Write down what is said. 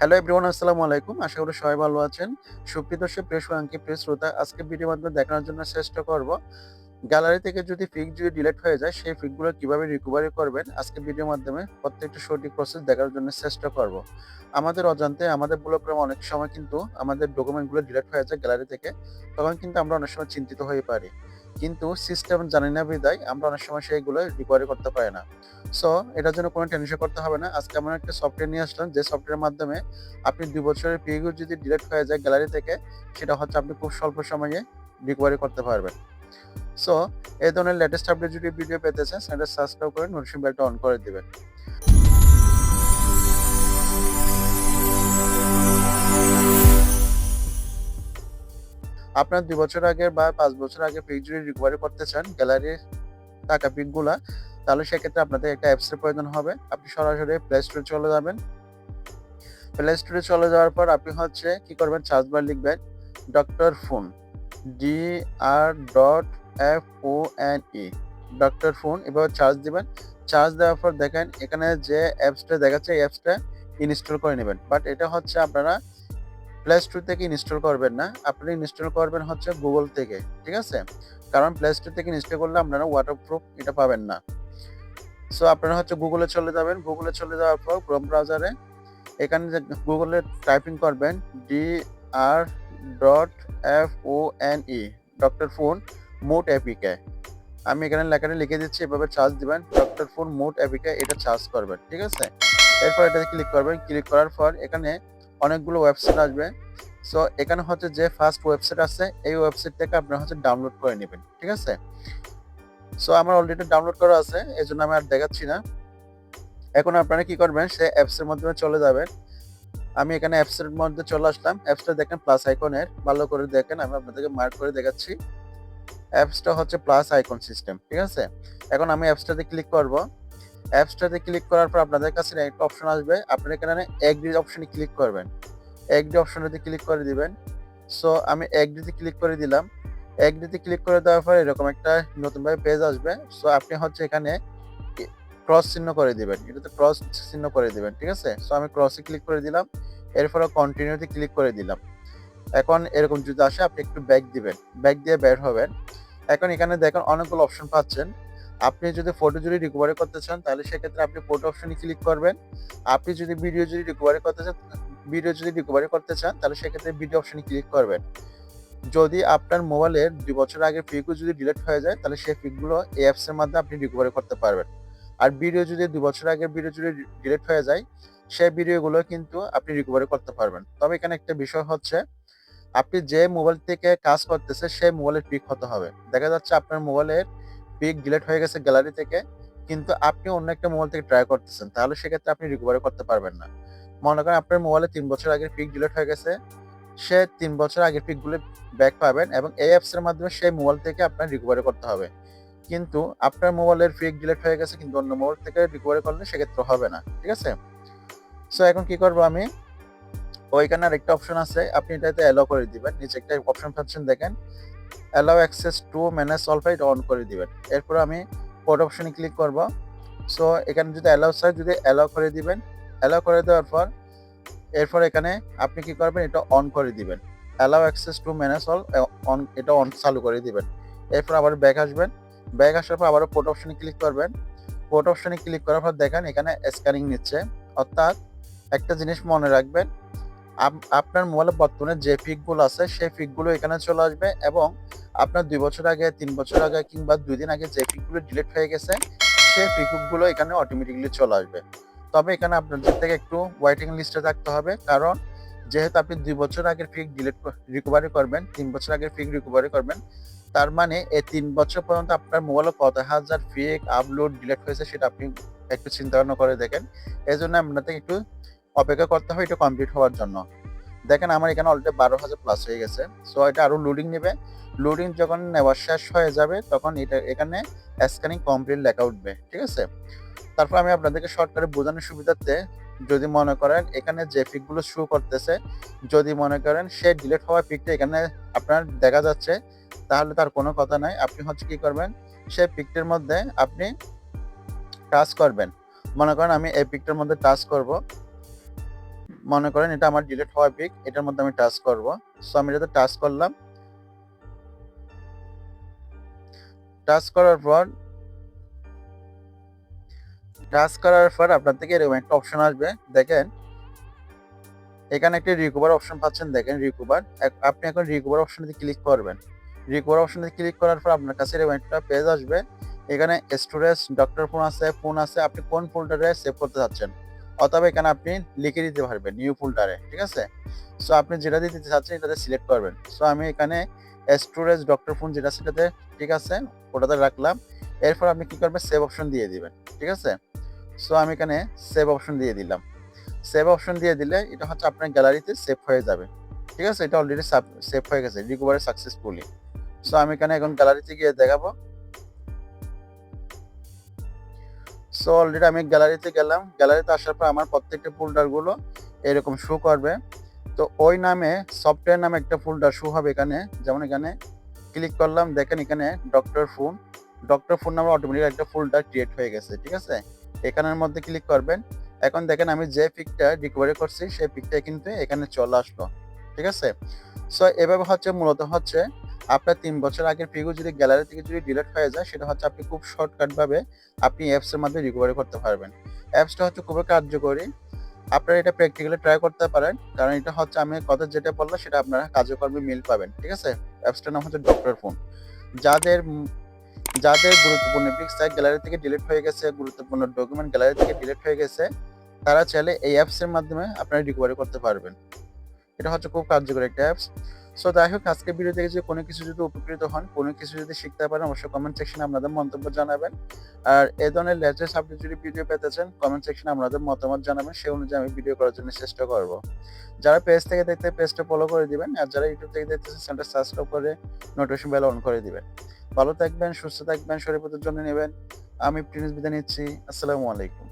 Hello everyone আসসালামু আলাইকুম। আশা করি সবাই ভালো আছেন। সুপ্রিয় দর্শক, প্রিয় আঙ্কি প্রিয় শ্রোতা আজকে ভিডিও মাধ্যমে দেখানোর জন্য চেষ্টা করব। গ্যালারি থেকে যদি পিক যদি ডিলিট হয়ে যায়, সেই পিকগুলো কীভাবে রিকভারি করবেন আজকে ভিডিওর মাধ্যমে প্রত্যেকটা সঠিক প্রসেস দেখার জন্য চেষ্টা করব। আমাদের অজান্তে, আমাদের ব্লগ্রাম অনেক সময় কিন্তু আমাদের ডকুমেন্টগুলো ডিলিট হয়ে যায় গ্যালারি থেকে, তখন কিন্তু আমরা অনেক সময় চিন্তিত হয়ে পারি কিন্তু সিস্টেম জানি না বিদায় আমরা অনেক সময় সেইগুলো রিকভারি করতে পারি না। সো এটার জন্য কোনো টেনশন করতে হবে না। আজকে আমরা একটা সফটওয়্যার নিয়ে আসলাম, যে সফটওয়্যারের মাধ্যমে আপনি দুই বছরের পিরিয়ড যদি ডিলিট হয়ে যায় গ্যালারি থেকে, সেটা হচ্ছে আপনি খুব স্বল্প সময়ে রিকভারি করতে পারবেন। সো এই ধরনের লেটেস্ট আপডেট যদি ভিডিও পেতে চান, সেটা সাবস্ক্রাইব করে নোটিফিকেশন বেলটা অন করে দিবেন। আপনার দুই বছর আগে বা পাঁচ বছর আগে পিক যদি রিকভারি করতে চান গ্যালারির টাকা পিকগুলা তাহলে সেক্ষেত্রে আপনাদের একটা অ্যাপসের প্রয়োজন হবে। আপনি সরাসরি প্লে স্টোরে চলে যাবেন। প্লে স্টোরে চলে যাওয়ার পর আপনি হচ্ছে কি করবেন? সার্চ বার লিখবেন doctor phone D R dot F O N E doctor phone এভাবে চার্জ দিবেন। চার্জ দেওয়ার পর দেখেন এখানে যে অ্যাপসটা দেখাচ্ছে, এই অ্যাপসটা ইনস্টল করে নেবেন। বাট এটা হচ্ছে আপনারা প্লে স্টোর থেকে ইনস্টল করবেন না। আপনি ইনস্টল করবেন হচ্ছে গুগল থেকে, ঠিক আছে? কারণ প্লে স্টোর থেকে ইনস্টল করলে আপনারা ওয়াটারপ্রুফ এটা পাবেন না। সো আপনারা হচ্ছে গুগলে চলে যাবেন। গুগলে চলে যাওয়ার পর ক্রোম ব্রাউজারে এখানে যে গুগলে টাইপিং করবেন D R dot F O N E doctor phone mod APK আমি এখানে লেখাটা লিখে দিচ্ছি, এভাবে চার্জ দিবেন ডক্টর ফোন মোট এপিকে এটা চার্জ করবেন, ঠিক আছে? এরপর এটাতে ক্লিক করবেন। ক্লিক করার পর এখানে অনেকগুলো ওয়েবসাইট আসবে। সো এখানে হচ্ছে যে ফার্স্ট ওয়েবসাইট আছে, এই ওয়েবসাইট থেকে আপনারা হচ্ছে ডাউনলোড করে নেবেন, ঠিক আছে? সো আমার অলরেডি ডাউনলোড করা আছে এই জন্য আমি আর দেখাচ্ছি না। এখন আপনারা কি করবেন, সে অ্যাপসের মাধ্যমে চলে যাবেন। আমি এখানে অ্যাপসের মধ্যে চলে আসলাম অ্যাপসটা দেখেন প্লাস আইকনের ভালো করে দেখেন, আমি আপনাদেরকে মার্ক করে দেখাচ্ছি। অ্যাপসটা হচ্ছে প্লাস আইকন সিস্টেম ঠিক আছে? এখন আমি অ্যাপসটাতে ক্লিক করব। অ্যাপসটাতে ক্লিক করার পর আপনাদের কাছে একটা অপশন আসবে। আপনারা এখানে এগ্রি অপশনে ক্লিক করবেন। এগ্রি অপশনটাতে ক্লিক করে দিবেন। সো আমি এগ্রিতে ক্লিক করে দিলাম। এগ্রিতে ক্লিক করে দেওয়ার পর এরকম একটা নতুনভাবে পেজ আসবে। সো আপনি হচ্ছে এখানে ক্রস চিহ্ন করে দিবেন। এটাতে ক্রস চিহ্ন করে দিবেন, ঠিক আছে? সো আমি ক্রসে ক্লিক করে দিলাম। এরপরে কন্টিনিউতে ক্লিক করে দিলাম। এখন এরকম যদি আসে, আপনি একটু ব্যাক দিবেন। ব্যাক দিয়ে বের হবেন। এখন এখানে দেখেন অনেকগুলো অপশন পাচ্ছেন। আপনি যদি ফটো যদি রিকভারি করতে চান, তাহলে সেক্ষেত্রে আপনি ফটো অপশনে ক্লিক করবেন। আপনি যদি ভিডিও যদি রিকভারি করতে চান ভিডিও যদি রিকভারি করতে চান, তাহলে সেক্ষেত্রে ভিডিও অপশনে ক্লিক করবেন। যদি আপনার মোবাইলের দুই বছর আগের পিকও যদি ডিলিট হয়ে যায়, তাহলে সেই পিকগুলো এই অ্যাপসের মাধ্যমে আপনি রিকভারি করতে পারবেন। আর ভিডিও যদি দুই বছর আগের ভিডিও যদি ডিলিট হয়ে যায়, সেই ভিডিওগুলো কিন্তু আপনি রিকভারি করতে পারবেন। তবে এখানে একটা বিষয় হচ্ছে, আপনি যে মোবাইল থেকে কাজ করতেছে, সেই মোবাইলের পিক হতে হবে। দেখা যাচ্ছে আপনার মোবাইলের পিক ডিলেট হয়ে গেছে গ্যালারি থেকে, কিন্তু আপনি অন্য একটা মোবাইল থেকে ট্রাই করতেছেন, তাহলে সেক্ষেত্রে আপনি রিকভারি করতে পারবেন না। মনে করেন আপনার মোবাইলে তিন বছর আগের পিক ডিলেট হয়ে গেছে, সে তিন বছর আগের পিকগুলো ব্যাক পাবেন এবং এই অ্যাপসের মাধ্যমে সেই মোবাইল থেকে আপনার রিকভারি করতে হবে। কিন্তু আপনার মোবাইলের পিক ডিলেট হয়ে গেছে, কিন্তু অন্য মোবাইল থেকে রিকভারি করলে সেক্ষেত্রে হবে না, ঠিক আছে? সো এখন কি করব আমি? ওইখানে আরেকটা অপশন আছে, আপনি এটাতে অ্যালো করে দিবেন, নিচে একটা অপশন পাচ্ছেন দেখেন অ্যালাউ অ্যাক্সেস টু ম্যানেজ এটা অন করে দিবেন। এরপর আমি কোড অপশনে ক্লিক করব। সো এখানে যদি অ্যালাউ চাই যদি অ্যালাউ করে দিবেন অ্যালাউ করে দেওয়ার পর, এরপর এখানে আপনি কি করবেন, এটা অন করে দিবেন। Allow access to manage all on এটা অন চালু করে দিবেন। এরপর আবার ব্যাক আসবেন। ব্যাক আসার পর আবারও পোর্ট অপশনে ক্লিক করবেন। পোর্ট অপশনে ক্লিক করার পর দেখেন এখানে স্ক্যানিং নিচ্ছে। অর্থাৎ একটা জিনিস মনে রাখবেন আপনার মোবাইলে বর্তমানে যে পিকগুলো আছে, সেই পিকগুলো এখানে চলে আসবে এবং আপনার দুই বছর আগে, তিন বছর আগে কিংবা দুই দিন আগে যে পিকগুলো ডিলিট হয়ে গেছে, সেই পিকগুলো এখানে অটোমেটিকলি চলে আসবে। তবে এখানে আপনাদের থেকে একটু ওয়েটিং লিস্টে থাকতে হবে, কারণ যেহেতু আপনি দুই বছর আগের পিক ডিলিট রিকভারি করবেন, তিন বছর আগের পিক রিকভারি করবেন, তার মানে এই তিন বছর পর্যন্ত আপনার মোবাইলে কত হাজার ফেক আপলোড ডিলিট হয়েছে সেটা আপনি একটু চিন্তা ভাবনা করে দেখেন। এই জন্য আপনাদের একটু অপেক্ষা করতে হবে এটা কমপ্লিট হওয়ার জন্য। দেখেন, আমার এখানে অলরেডি বারো হাজার প্লাস হয়ে গেছে। সো এটা আরও লোডিং নেবে। লোডিং যখন নেওয়া শেষ হয়ে যাবে, তখন এটা, এখানে স্ক্যানিং কমপ্লিট লেখা উঠবে, ঠিক আছে? তারপর আমি আপনাদেরকে শর্টকাটে বোঝানোর সুবিধার্থে যদি মনে করেন এখানে যে পিকগুলো শো করতেছে, যদি মনে করেন সে ডিলিট হওয়া পিকটা এখানে আপনার দেখা যাচ্ছে, তাহলে তার কোনো কথা নাই। আপনি হচ্ছে কি করবেন সেই পিকটির মধ্যে আপনি টাচ করবেন। মনে করেন আমি এই পিকটার মধ্যে টাচ করব মনে করেন এটা আমার ডিলিট হওয়া পিক এটার মধ্যে আমি টাচ করব। সো আমি এটাতে টাচ করলাম। টাচ করার পর টাচ করার পর আপনার থেকে এরকম একটা অপশন আসবে। দেখেন, এখানে একটি রিকভার অপশন পাচ্ছেন, দেখেন রিকভার আপনি এখন রিকভার অপশনে ক্লিক করবেন। রিকভার অপশনে ক্লিক করার পর আপনার কাছে এরকম একটা পেজ আসবে। এখানে স্টোরেজ ডক্টর ফোন আছে ফোন আছে, আপনি কোন ফোল্ডারে সেভ করতে চাচ্ছেন? অথবা এখানে আপনি লিখে দিতে পারবেন নিউ ফোল্ডারে ঠিক আছে? সো আপনি যেটা দিতে চাচ্ছেন এটাতে সিলেক্ট করবেন। সো আমি এখানে স্টোরেজ ডক্টর ফোন যেটা সেটাতে, ঠিক আছে? ওটাতে রাখলাম। এরপর আপনি কি করবেন? সেভ অপশন দিয়ে দিবেন, ঠিক আছে? সো আমি এখানে সেভ অপশন দিয়ে দিলাম। সেভ অপশন দিয়ে দিলে এটা হচ্ছে আপনার গ্যালারিতে সেভ হয়ে যাবে। ঠিক আছে? এটা অলরেডি সেভ হয়ে গেছে রিকভারি সাকসেসফুলি সো আমি এখানে এখন গ্যালারিতে গিয়ে দেখাবো। সো অলরেডি আমি গ্যালারিতে গেলাম। গ্যালারিতে আসার পর আমার প্রত্যেকটা ফোল্ডারগুলো এরকম শো করবে। তো ওই নামে সফটওয়্যার নামে একটা ফোল্ডার শো হবে এখানে। যেমন এখানে ক্লিক করলাম, দেখেন এখানে ডক্টর ফোন ডক্টর ফোন নামে অটোমেটিক একটা ফোল্ডার ক্রিয়েট হয়ে গেছে, ঠিক আছে? এখানের মধ্যে ক্লিক করবেন। এখন দেখেন আমি যে পিকটা রিকভারি করছি, সেই পিকটা কিন্তু এখানে চলে আসলো, ঠিক আছে? সো এভাবে হচ্ছে, মূলত হচ্ছে আপনার তিন বছর আগের পিকও যদি গ্যালারি থেকে যদি ডিলিট হয়ে যায়, সেটা হচ্ছে আপনি খুব শর্টকাট ভাবে আপনি অ্যাপস এর মাধ্যমে রিকভারি করতে পারবেন। অ্যাপসটা হচ্ছে খুবই কার্যকরী। আপনারা এটা প্র্যাকটিক্যালি ট্রাই করতে পারেন। কারণ এটা হচ্ছে আমি কথা যেটা বললাম, সেটা আপনারা কার্যকর্মে মিল পাবেন, ঠিক আছে? অ্যাপসটার নাম হচ্ছে ডক্টর ফোন যাদের যাদের গুরুত্বপূর্ণ পিক সাইট গ্যালারি থেকে ডিলিট হয়ে গেছে, গুরুত্বপূর্ণ ডকুমেন্ট গ্যালারি থেকে ডিলিট হয়ে গেছে, তারা চাইলে এই অ্যাপসের মাধ্যমে আপনারা রিকভারি করতে পারবেন। এটা হচ্ছে খুব কার্যকর একটা অ্যাপস সো যাই হোক আজকে ভিডিও থেকে যদি কোনো কিছু যদি উপকৃত হন, কোনো কিছু যদি শিখতে পারেন, অবশ্যই কমেন্ট সেকশনে আপনাদের মন্তব্য জানাবেন। আর এ ধরনের লেটেস্ট আপডেট যদি ভিডিও পেতে চান কমেন্ট সেকশনে আপনাদের মতামত জানাবেন, সেই অনুযায়ী আমি ভিডিও করার জন্য চেষ্টা করব। যারা পেজ থেকে দেখতে পেজটা ফলো করে দিবেন, আর যারা ইউটিউব থেকে দেখতেছেন চ্যানেলটা সাবস্ক্রাইব করে নোটিফিকেশন বেল অন করে দিবেন। ভালো থাকবেন, সুস্থ থাকবেন, শরীর জন্য নেবেন। আমি প্রিন্স বিদায় নিচ্ছি। আসসালামু আলাইকুম।